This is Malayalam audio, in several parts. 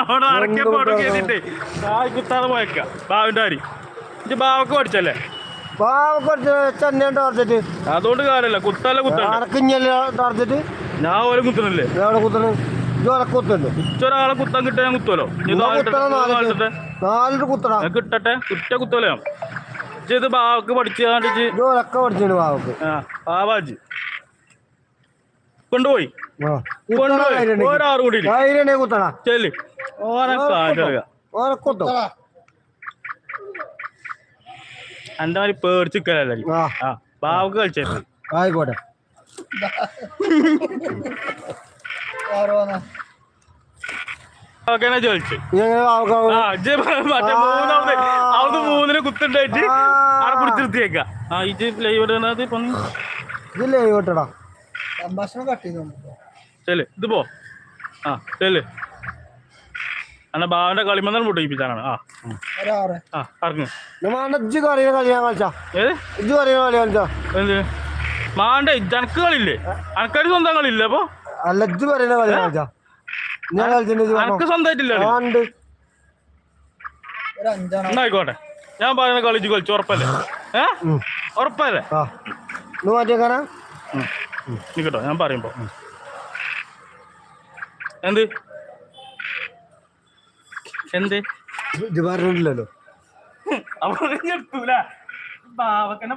അവിടെ അടക്കപ്പോട്ട് കേട്ടിട്ട് കായ് കുത്താതെ പോയേക്ക. അരി ഇത് ബാവക്ക് പഠിച്ചല്ലേ? അതുകൊണ്ട് കാര്യമില്ല. കുത്തല്ല ടോർച്ചിട്ട് ഞാൻ കുത്തണല്ലേ? കുത്തണ്. കുത്താൻ കിട്ടാൻ ഞാൻ കുത്തുമല്ലോ നാലിട്ടെ കുത്തണം കിട്ടട്ടെ? കുറ്റ കുത്തല്ലോ ഇത് ബാവക്ക് പഠിച്ചു പാവക്ക് ആ ബാവാജി കൊണ്ടുപോയി. കൊണ്ടുപോയി. ഒരാറും കൂടി ചെല്ല്. ഓനെ കുത്തും. എന്റെ മാതിരി പേടിച്ചിക്കലല്ലേ ആ. ആയിക്കോട്ടെ. ബാവക്കനെ ചോദിച്ചു അവിടുന്ന് മൂന്നിന് കുത്തുണ്ടായിട്ട് അവിടെ പിടിച്ചിരുത്തിയേക്ക. ആ ഇത് ലൈവ് ഇടുന്നത് ഇപ്പൊ ഇതില്ലേ കേട്ടടാ സംഭാഷണം കട്ട് ചെയ്തു ചെല്ല് ഇത് പോ. ആ ചെൽ എന്നാ ബാവന്റെ കളിമന്നാൽ പൊട്ടിപ്പിച്ചാണ് ആ. ഇറങ്ങ് കളിച്ചാ? ഏത്? ഇജ്ജ് കളി കളിച്ചാ? എന്ത്? മാണ്ടേ ജനക്ക് കളിയില്ലേ? അനക്കാര് സ്വന്തം കളിയില്ലേ അപ്പൊ? അല്ല ഇജ്ജ് പറയുന്ന കളി ഞാൻ കളിച്ചാ ഞാൻ കളിച്ചിട്ടുണ്ട് അനക്ക് സ്വന്തമായിട്ടില്ല എന്നായിക്കോട്ടെ പറയുന്ന കളി ഇജ്ജ് കളിച്ചു ഉറപ്പല്ലേ? ഏ? ഉറപ്പല്ലേ? മാറ്റിയേക്കാനാ? നിക്കട്ടോ ഞാൻ പറയുമ്പോ. എന്ത്? എന്ത്? പറഞ്ഞിട്ടില്ലല്ലോ അപ്പൊ എടുത്തൂല ബാവക്കന്നെ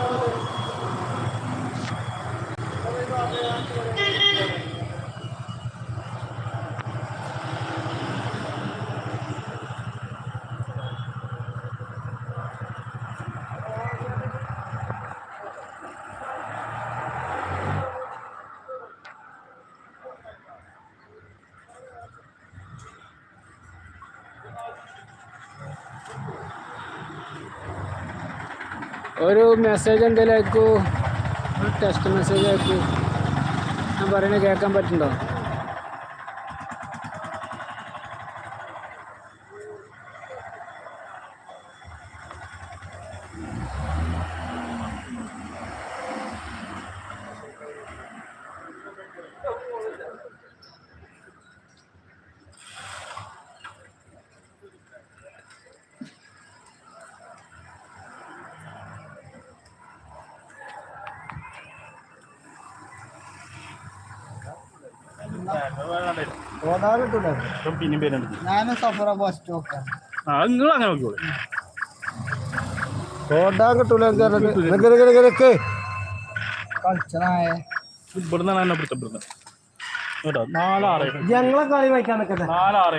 പഠിച്ചേനാടാ ഏ ഒരു മെസ്സേജ് എന്തെങ്കിലും അയക്കൂ? Text message അയക്കൂ? ഞാൻ പറയുന്നത് കേൾക്കാൻ പറ്റുന്നുണ്ടോ? പിന്നെയും പേരുണ്ട്. ഞാനും സഫറ ബസ് സ്റ്റോക്കാണ് ആ നിങ്ങൾ അങ്ങനെ കിട്ടൂല ഇവിടുന്നാണ് എന്നെ കേട്ടോ നാലാറേ. ഞങ്ങളെ കളി വയ്ക്കാൻ നിൽക്കട്ടെ നാലാറേ